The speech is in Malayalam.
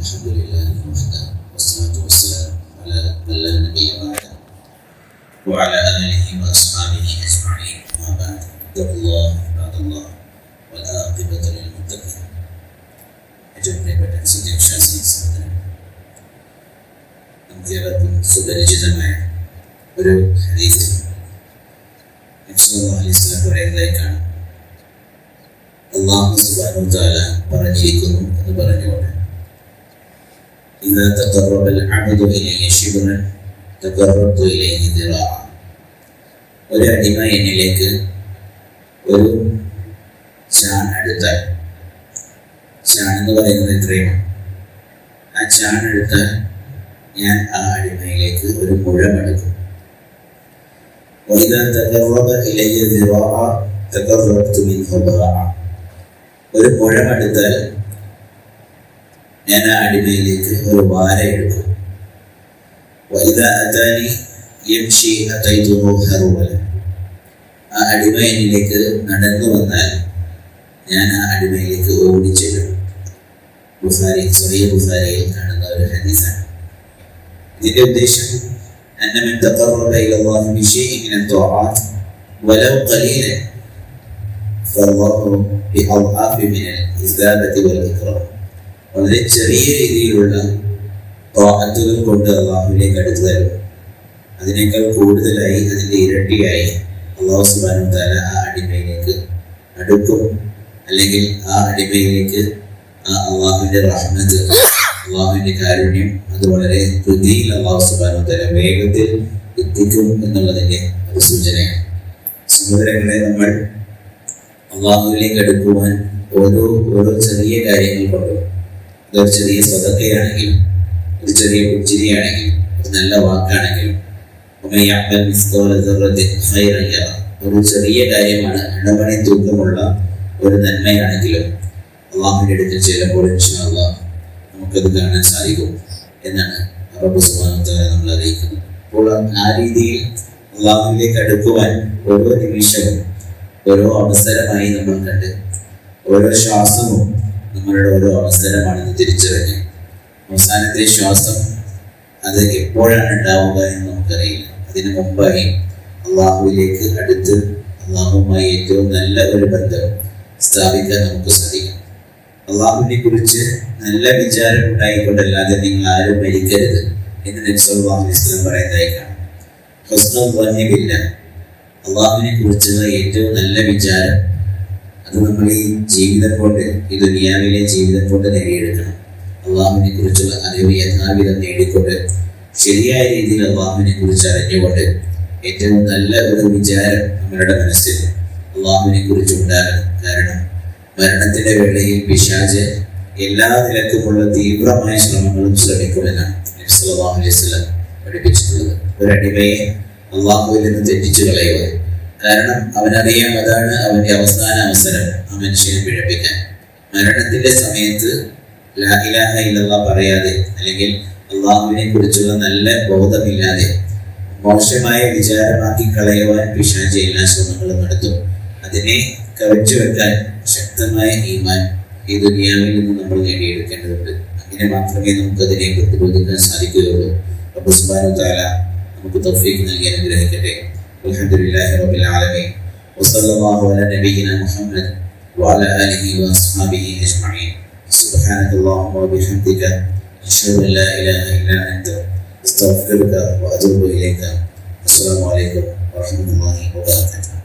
الحمد لله وحده والصلاة والسلام على من لا نبي بعده وعلى آله وأصحابه أجمعين أما بعد اتقوا الله عباد الله والعاقبة للمتقين ഏറ്റവും പ്രിയപ്പെട്ട സത്യവിശ്വാസി സഹോദരൻ നമുക്ക് ഏവർക്കും സുപരിചിതമായ ഒരു ഹദീസ് അലൈഹിസ്ലാം പറയുന്നതായി കാണാം അള്ളാഹു സുബാനു താല പറഞ്ഞിരിക്കുന്നു എന്ന് പറഞ്ഞുകൊണ്ട് إذا تقرب العبد إلي شبرا تقربت إليه ذراعا ഒരു അടിമ എന്നിലേക്ക് ഒരു ചാൺ എടുത്താൽ ചാൺ എന്ന് പറയുന്നത് എത്രയാണ് ആ ചാൺ എടുത്താൽ ഞാൻ ആ അടിമയിലേക്ക് ഒരു മുഴം എടുക്കും وإذا تقرب إلي ذراعا تقربت منه باعا ഒരു മുഴം എടുത്താൽ ഞാൻ ആ അടിമയിലേക്ക് ഒരു വാര എടുക്കും وإذا أتاني يمشي أتيته هرولا ആ അടിമ എന്നിലേക്ക് നടന്നു വന്നാൽ ഞാൻ ആ അടിമയിലേക്ക് ഓടിച്ചെല്ലും ബുഖാരി ചെറിയ ബുഖാരിയിൽ കാണുന്ന ഒരു ഹദീസാണ് ഇതിന്റെ ഉദ്ദേശം أن من تقرب إلى الله بشيء من الطاعات ولو قليلا فالله بأضعاف من الإثابة والإكرام വളരെ ചെറിയ രീതിയിലുള്ള തോഹത്തുകൾ കൊണ്ട് അള്ളാഹുവിലേക്ക് അടുത്തു തരും അതിനേക്കാൾ കൂടുതലായി അതിന്റെ ഇരട്ടിയായി അള്ളാഹു സുബാനു താല ആ അടിമയിലേക്ക് അടുക്കും. അല്ലെങ്കിൽ ആ അടിമയിലേക്ക് ആ അള്ളാഹുവിന്റെ റഹ്മത്ത് അള്ളാഹുവിന്റെ കാരുണ്യം അത് വളരെ കൃതിയിൽ അള്ളാഹു സുബാനു താല വേഗത്തിൽ എത്തിക്കും എന്നുള്ളതിന്റെ ഒരു സൂചനയാണ്. സഹോദരങ്ങളെ നമ്മൾ അള്ളാഹുവിലേക്ക് അടുക്കുവാൻ ഓരോ ഓരോ ചെറിയ കാര്യങ്ങൾ കൊണ്ടും ഇതൊരു ചെറിയ സ്വതക്കയാണെങ്കിലും ഒരു ചെറിയ പുഞ്ചിരിയാണെങ്കിലും ഒരു നല്ല വാക്കാണെങ്കിലും ഒരു ചെറിയ കാര്യമാണ് ഇടമണി തൂക്കമുള്ള ഒരു നന്മയാണെങ്കിലും അള്ളാഹുവിന്റെ അടുത്ത് ചെല്ലുമ്പോൾ നമുക്കത് കാണാൻ സാധിക്കും എന്നാണ് അറബ് സുബാനത്താല നമ്മൾ അറിയിക്കുന്നത്. അപ്പോൾ ആ രീതിയിൽ അള്ളാഹുവിലേക്ക് അടുക്കുവാൻ ഓരോ നിമിഷവും ഓരോ അവസരമായി നമ്മൾ കണ്ട് ഓരോ ശ്വാസവും നമ്മളുടെ ഓരോ അവസരമാണെന്ന് തിരിച്ചറിഞ്ഞ് അവസാനത്തെ ശ്വാസം അത് എപ്പോഴാണ് ഉണ്ടാവുക എന്ന് നമുക്കറിയില്ല. അതിനു മുമ്പായി അള്ളാഹുവിലേക്ക് അടുത്ത് അള്ളാഹുമായി ഏറ്റവും നല്ല ഒരു ബന്ധം സ്ഥാപിക്കാൻ നമുക്ക് സാധിക്കും അള്ളാഹുവിനെ കുറിച്ച് നല്ല വിചാരം ഉണ്ടായിക്കൊണ്ടല്ലാതെ നിങ്ങൾ ആരും മരിക്കരുത് എന്ന് നബ്സല്ലാഹു ഇസ്ലാം പറയുന്നതായി കാണാം. ഹസ്നില്ല അള്ളാഹുവിനെ കുറിച്ചുള്ള ഏറ്റവും നല്ല വിചാരം അത് നമ്മൾ ഈ ജീവിതം ഈ ദുനിയാവിലെ ജീവിതം കൊണ്ട് നേടിയെടുക്കണം. അള്ളാഹുവിനെ കുറിച്ചുള്ള അറിവ് യഥാവിധം നേടിക്കൊണ്ട് ശരിയായ രീതിയിൽ അള്ളാഹുവിനെ കുറിച്ച് അറിഞ്ഞുകൊണ്ട് ഏറ്റവും നല്ല ഒരു വിചാരം നമ്മളുടെ മനസ്സിൽ അള്ളാഹുവിനെ കുറിച്ച് ഉണ്ടാകണം. കാരണം മരണത്തിന്റെ വേളയിൽ പിശാജ് എല്ലാ നിലക്കുമുള്ള തീവ്രമായ ശ്രമങ്ങളും ശ്രമിക്കുമെന്നാണ് അലൈഹി സ്വലം പഠിപ്പിച്ചിട്ടുള്ളത്. ഒരടിമയെ അള്ളാഹുവിൽ നിന്ന് തെറ്റിച്ചു കളയുക. കാരണം അവനറിയാം അതാണ് അവന്റെ അവസാന അവസരം ആ മനുഷ്യനെ പിഴപ്പിക്കാൻ മരണത്തിന്റെ സമയത്ത് ലാഹിലാഹ ഇല്ലാ പറയാതെ അല്ലെങ്കിൽ അള്ളാഹുവിനെ കുറിച്ചുള്ള നല്ല ബോധമില്ലാതെ മോശമായ വിചാരമാക്കി കളയുവാൻ പിശാചി എല്ലാ ശ്രമങ്ങളും നടത്തും. അതിനെ കവച്ചു വെക്കാൻ ശക്തമായ ഈമാൻ ഈ ദുനിയാവിൽ നിന്ന് നമ്മൾ നേടിയെടുക്കേണ്ടതുണ്ട്. അങ്ങനെ മാത്രമേ നമുക്ക് അതിനെ പ്രതിരോധിക്കാൻ സാധിക്കുകയുള്ളൂ. റബ്ബ് താല നമുക്ക് തൗഫീഖ് നൽകി അനുഗ്രഹിക്കട്ടെ. والحمد لله رب العالمين. وصلى الله على نبينا محمد وعلى آله وأصحابه أجمعين. سبحانك اللهم وبحمدك أشهد أن لا إله إلا أنت أستغفرك وأتوب إليك. السلام عليكم ورحمة الله وبركاته.